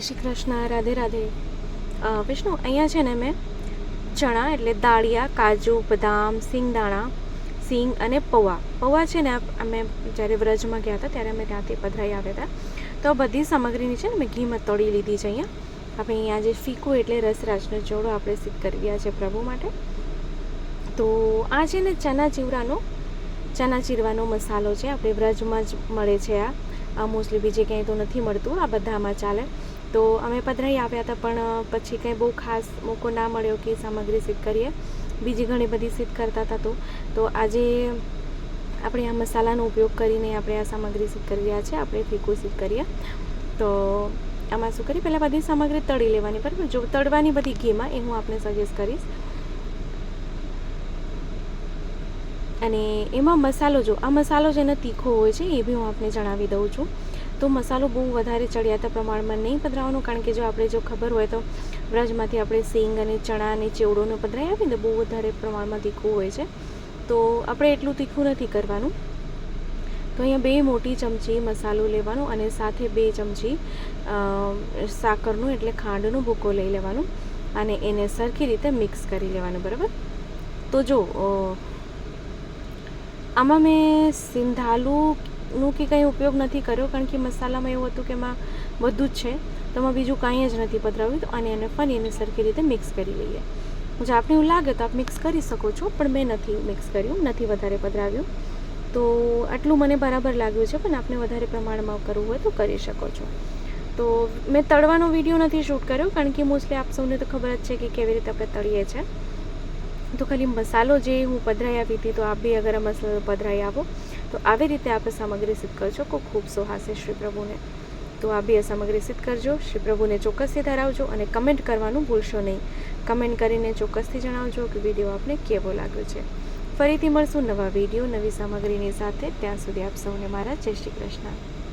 શ્રી કૃષ્ણ, રાધે રાધે. વિષ્ણુ, અહીંયા છે ને મેં ચણા એટલે દાળિયા, કાજુ, બદામ, સિંગદાણા, સિંગ અને પૌવા. પૌવા છે ને અમે જ્યારે વ્રજમાં ગયા હતા ત્યારે અમે ત્યાંથી પધરાઈ આવ્યા હતા. તો બધી સામગ્રીની છે ને મેં ઘીમાં તળી લીધી છે અહીંયા. આપણે અહીંયા જે ફીકું એટલે રસરાજનો જોડો આપણે સિદ્ધ કરી રહ્યા છે પ્રભુ માટે. તો આ છે ને ચના ચીવરાનો ચના ચીરવાનો મસાલો છે. આપણે વ્રજમાં જ મળે છે આ મોસ્ટલી બીજે ક્યાંય તો નથી મળતું. આ બધામાં ચાલે. તો અમે પધરાઈ આવ્યા હતા, પણ પછી કંઈ બહુ ખાસ મોકો ના મળ્યો કે સામગ્રી સિદ્ધ કરીએ. બીજી ઘણી બધી સિદ્ધ કરતા હતા તો. તો આજે આપણે આ મસાલાનો ઉપયોગ કરીને આપણે આ સામગ્રી સિદ્ધ કરી રહ્યા છે આપણે ફીકું સિદ્ધ કરીએ. તો આમાં શું કરીએ? પહેલાં બધી સામગ્રી તળી લેવાની, બરાબર? જો તળવાની બધી ઘીમાં એ હું આપને સજેસ્ટ કરીશ. અને એમાં મસાલો જો, આ મસાલો જેને તીખો હોય છે એ બી હું આપને જણાવી દઉં છું. તો મસાલો બહુ વધારે ચડિયાતા પ્રમાણમાં નહીં પધરાવવાનો કારણ કે જો આપણે જો ખબર હોય તો વ્રજમાંથી આપણે સિંગ અને ચણા અને ચેવડોને પધરાવી આપીએ ને બહુ વધારે પ્રમાણમાં તીખું હોય છે. તો આપણે એટલું તીખું નથી કરવાનું. તો અહીંયા બે મોટી ચમચી મસાલો લેવાનો અને સાથે બે ચમચી સાકરનું એટલે ખાંડનો ભૂકો લઈ લેવાનો અને એને સરખી રીતે મિક્સ કરી લેવાનું, બરાબર? તો જો આમાં મેં સિંધાલુનું કે કંઈ ઉપયોગ નથી કર્યો, કારણ કે મસાલામાં એવું હતું કે એમાં બધું જ છે. તો એમાં બીજું કાંઈ જ નથી પધરાવ્યું. તો અને એને ફરી એને સરખી રીતે મિક્સ કરી લઈએ. જો આપણે એવું લાગે તો આપ મિક્સ કરી શકો છો, પણ મેં નથી મિક્સ કર્યું, નથી વધારે પધરાવ્યું. તો આટલું મને બરાબર લાગ્યું છે, પણ આપને વધારે પ્રમાણમાં કરવું હોય તો કરી શકો છો. તો મેં તળવાનો વીડિયો નથી શૂટ કર્યો, કારણ કે મોસ્ટલી આપ સૌને તો ખબર જ છે કે કેવી રીતે આપણે તળીએ છીએ તો ખાલી મસાલો જે હું પધરાઈ આપી હતી, તો આપ બી અગર મસાલો પધરાઈ આવો તો આવી રીતે આપણે સામગ્રી સિદ્ધ કરજો. કો ખૂબ સોહાશે શ્રી પ્રભુને. તો આ બે સામગ્રી સિદ્ધ કરજો. શ્રી પ્રભુને ચોક્કસથી ધરાવજો અને કમેન્ટ કરવાનું ભૂલશો નહીં. કમેન્ટ કરીને ચોક્કસથી જણાવજો કે વીડિયો આપને કેવો લાગ્યો છે. ફરીથી મળશું નવા વીડિયો નવી સામગ્રીની સાથે. ત્યાં સુધી આપ સૌને મારા જય શ્રી કૃષ્ણ.